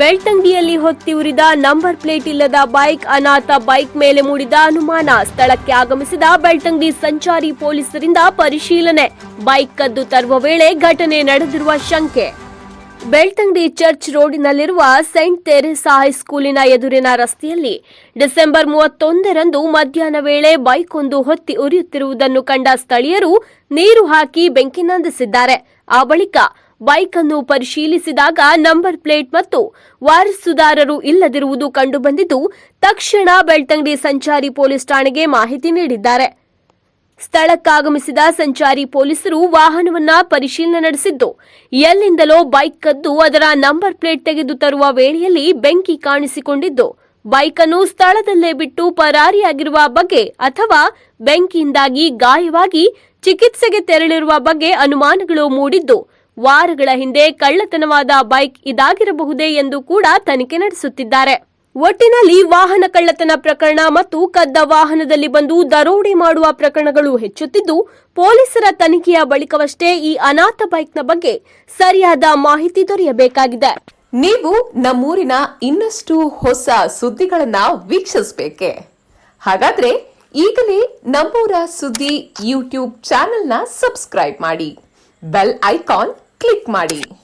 ಬೆಳ್ತಂಗಡಿಯಲ್ಲಿ ಹೊತ್ತಿ ಉರಿದ number plate ಇಲ್ಲದ ಬೈಕ್ ಅನಾಥ ಬೈಕ್ ಮೇಲೆ ಮೂಡಿದ ಅನುಮಾನ. ಸ್ಥಳಕ್ಕೆ ಆಗಮಿಸಿದ ಬೆಳ್ತಂಗಿ ಸಂಚಾರಿ ಪೊಲೀಸರಿಂದ ಪರಿಶೀಲನೆ. ಬೈಕ್ ಕದ್ದು ತರುವ ವೇಳೆ ಘಟನೆ ನಡೆದಿರುವ ಶಂಕೆ. ಬೆಳ್ತಂಗಡಿ ಚರ್ಚ್ ರೋಡಿನಲ್ಲಿರುವ ಸೈಂಟ್ ತೆರೆಸಾ ಹೈಸ್ಕೂಲಿನ ಎದುರಿನ ರಸ್ತೆಯಲ್ಲಿ ಡಿಸೆಂಬರ್ ಮೂವತ್ತೊಂದರಂದು ಮಧ್ಯಾಹ್ನ ವೇಳೆ ಬೈಕ್ ಒಂದು ಹೊತ್ತಿ ಉರಿಯುತ್ತಿರುವುದನ್ನು ಕಂಡ ಸ್ಥಳೀಯರು ನೀರು ಹಾಕಿ ಬೆಂಕಿ ನಂದಿಸಿದ್ದಾರೆ. ಆ ಬಳಿಕ ಬೈಕ್ ಅನ್ನು ಪರಿಶೀಲಿಸಿದಾಗ ನಂಬರ್ ಪ್ಲೇಟ್ ಮತ್ತು ವಾರಸುದಾರರು ಇಲ್ಲದಿರುವುದು ಕಂಡುಬಂದಿದ್ದು, ತಕ್ಷಣ ಬೆಳ್ತಂಗಡಿ ಸಂಚಾರಿ ಪೊಲೀಸ್ ಠಾಣೆಗೆ ಮಾಹಿತಿ ನೀಡಿದ್ದಾರೆ. ಸ್ಥಳಕ್ಕಾಗಮಿಸಿದ ಸಂಚಾರಿ ಪೊಲೀಸರು ವಾಹನವನ್ನ ಪರಿಶೀಲನೆ ನಡೆಸಿದ್ದು, ಎಲ್ಲಿಂದಲೋ ಬೈಕ್ ಕದ್ದು ಅದರ ನಂಬರ್ ಪ್ಲೇಟ್ ತೆಗೆದು ತರುವ ವೇಳೆಯಲ್ಲಿ ಬೆಂಕಿ ಕಾಣಿಸಿಕೊಂಡಿದ್ದು ಬೈಕ್ ಅನ್ನು ಸ್ಥಳದಲ್ಲೇ ಬಿಟ್ಟು ಪರಾರಿಯಾಗಿರುವ ಬಗ್ಗೆ ಅಥವಾ ಬೆಂಕಿಯಿಂದಾಗಿ ಗಾಯವಾಗಿ ಚಿಕಿತ್ಸೆಗೆ ತೆರಳಿರುವ ಬಗ್ಗೆ ಅನುಮಾನಗಳು ಮೂಡಿದ್ದು ವಾರಗಳ ಹಿಂದೆ ಕಳ್ಳತನವಾದ ಬೈಕ್ ಇದಾಗಿರಬಹುದೇ ಎಂದು ಕೂಡ ತನಿಖೆ ನಡೆಸುತ್ತಿದ್ದಾರೆ. ಒಟ್ಟಿನಲ್ಲಿ ವಾಹನ ಕಳ್ಳತನ ಪ್ರಕರಣ ಮತ್ತು ಕದ್ದ ವಾಹನದಲ್ಲಿ ಬಂದು ದರೋಡೆ ಮಾಡುವ ಪ್ರಕರಣಗಳು ಹೆಚ್ಚುತ್ತಿದ್ದು, ಪೊಲೀಸರ ತನಿಖೆಯ ಬಳಿಕವಷ್ಟೇ ಈ ಅನಾಥ ಬೈಕ್ನ ಬಗ್ಗೆ ಸರಿಯಾದ ಮಾಹಿತಿ ದೊರೆಯಬೇಕಾಗಿದೆ. ನೀವು ನಮ್ಮೂರಿನ ಇನ್ನಷ್ಟು ಹೊಸ ಸುದ್ದಿಗಳನ್ನ ವೀಕ್ಷಿಸಬೇಕೆ? ಹಾಗಾದ್ರೆ ಈಗಲೇ ನಮ್ಮೂರ ಸುದ್ದಿ ಯೂಟ್ಯೂಬ್ ಚಾನೆಲ್ನ ಸಬ್ಸ್ಕ್ರೈಬ್ ಮಾಡಿ. ಬೆಲ್ ಐಕಾನ್ ಕ್ಲಿಕ್ ಮಾಡಿ